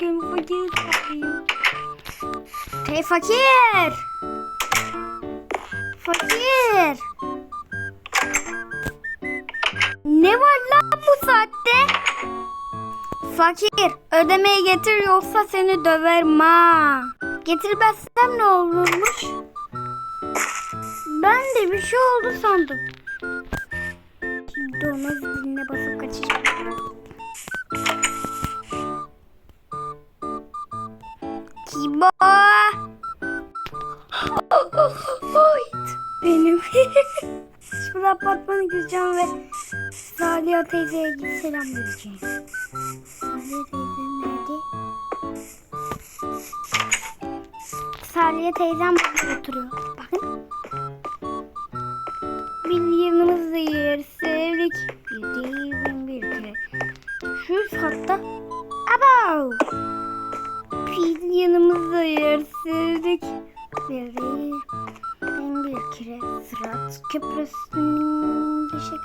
bugün fakir çağırayım. Hey fakir. Fakir. Ne var lan bu saatte? Fakir ödemeyi getir yoksa seni döverim ha. Getirmezsem ne olurmuş? Ben de bir şey oldu sandım. Şimdi ona ziline basıp kaçacağım. Şurada apartmana gireceğim ve Saliha teyzeye git selam vereceğim. Saliha teyzem nerede? Saliha teyzem burada oturuyor. Bakın. Yanımızda yer sevdik. Bir değil bin bir kere. Şu üst katta. Bir yanımızda yer sevdik. Bir değil bir kere. Sırat köprüsünün düşük.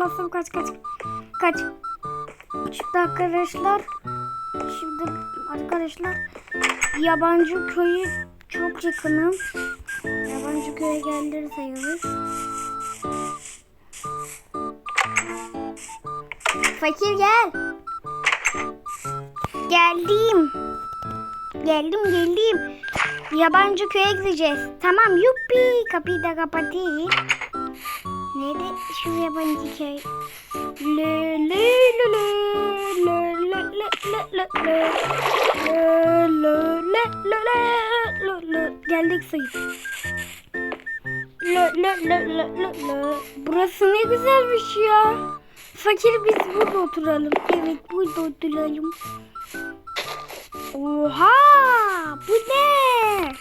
Basım kaç kaç kaç. Şimdi arkadaşlar şimdi arkadaşlar yabancı köyü çok yakınım. Yabancı köye geldir sayılır. Fakir gel. Geldim. Geldim geldim. Yabancı köye gideceğiz. Tamam yuppi kapıyı da kapatayım. Nerede şu yabancı köy? Le le le le le le le le le le le le le le geldik sayın. Le le le le le le burası ne güzelmiş ya. Fakir biz burada oturalım. Evet burada oturalım. Oha bu ne?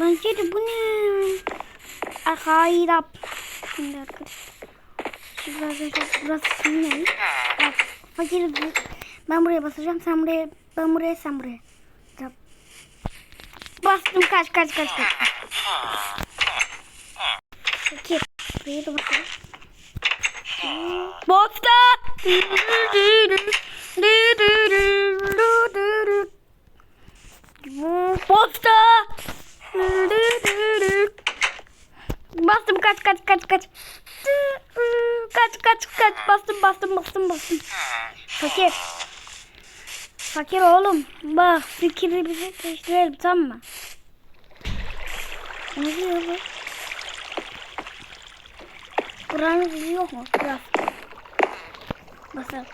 Bence de bu ne? Hayır. Şimdi arkadaşlar. Burası kimin Bak fakir ben buraya basacağım sen buraya ben buraya sen buraya. Tamam. Bastım kaç kaç kaç kaç. Fakir buraya da basalım. Basta. Basta. Bastım kaç kaç kaç kaç. Kaç kaç kaç bastım bastım bastım bastım. Fakir. Fakir oğlum. Bak fikri bize değiştirelim tamam mı? Ne diyor bu? Buranın yok mu? Biraz. Basalım.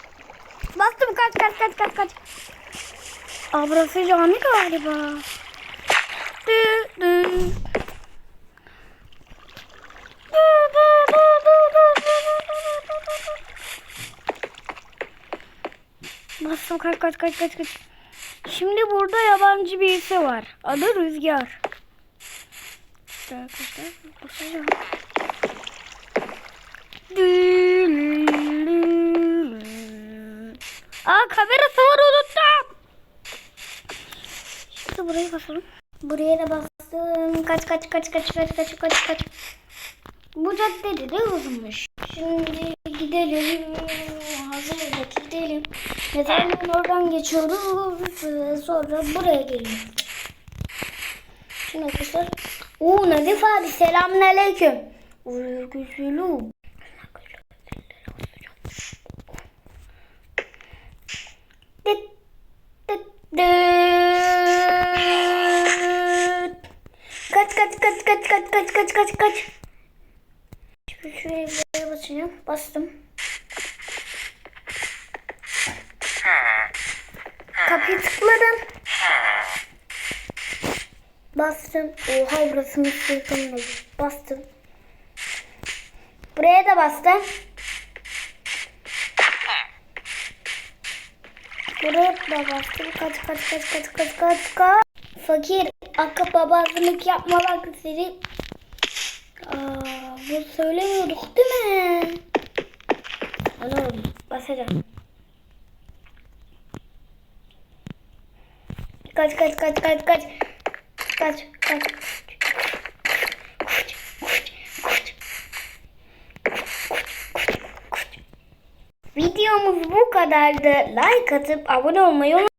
Bastım kaç kaç kaç kaç kaç. Aa burası cami galiba. Dü, dü. Bastım kaç kaç kaç kaç kaç. Şimdi burada yabancı birisi var. Adı Rüzgar. Arkadaşlar basacağım. Aa kamerası var unuttum. Burayı basalım. Buraya da bastım. Kaç kaç kaç kaç kaç kaç kaç kaç. Bu caddede de uzunmuş. Şimdi gidelim. Hazırlık gidelim. Mezarlığın oradan geçiyoruz. Sonra buraya geliyoruz. Şimdi arkadaşlar. Uuu Nazif abi selamünaleyküm. Aleykümselam. Dıt, dıt, dıt. kaç kaç kaç kaç kaç kaç kaç kaç. Şimdi şuraya böyle basacağım. Bastım. Kapıyı tıkladım. Bastım. Oha burası mısırdım. Bastım. Buraya da bastım. Buraya da bastım. Kaç kaç kaç kaç kaç kaç kaç. Fakir akababazlık yapma bak seni. Aa, bu söylemiyorduk değil mi? Anladım. Basacağım. Kaç kaç kaç kaç kaç. kaç kaç. Videomuz bu kadardı. Like atıp abone olmayı unutmayın.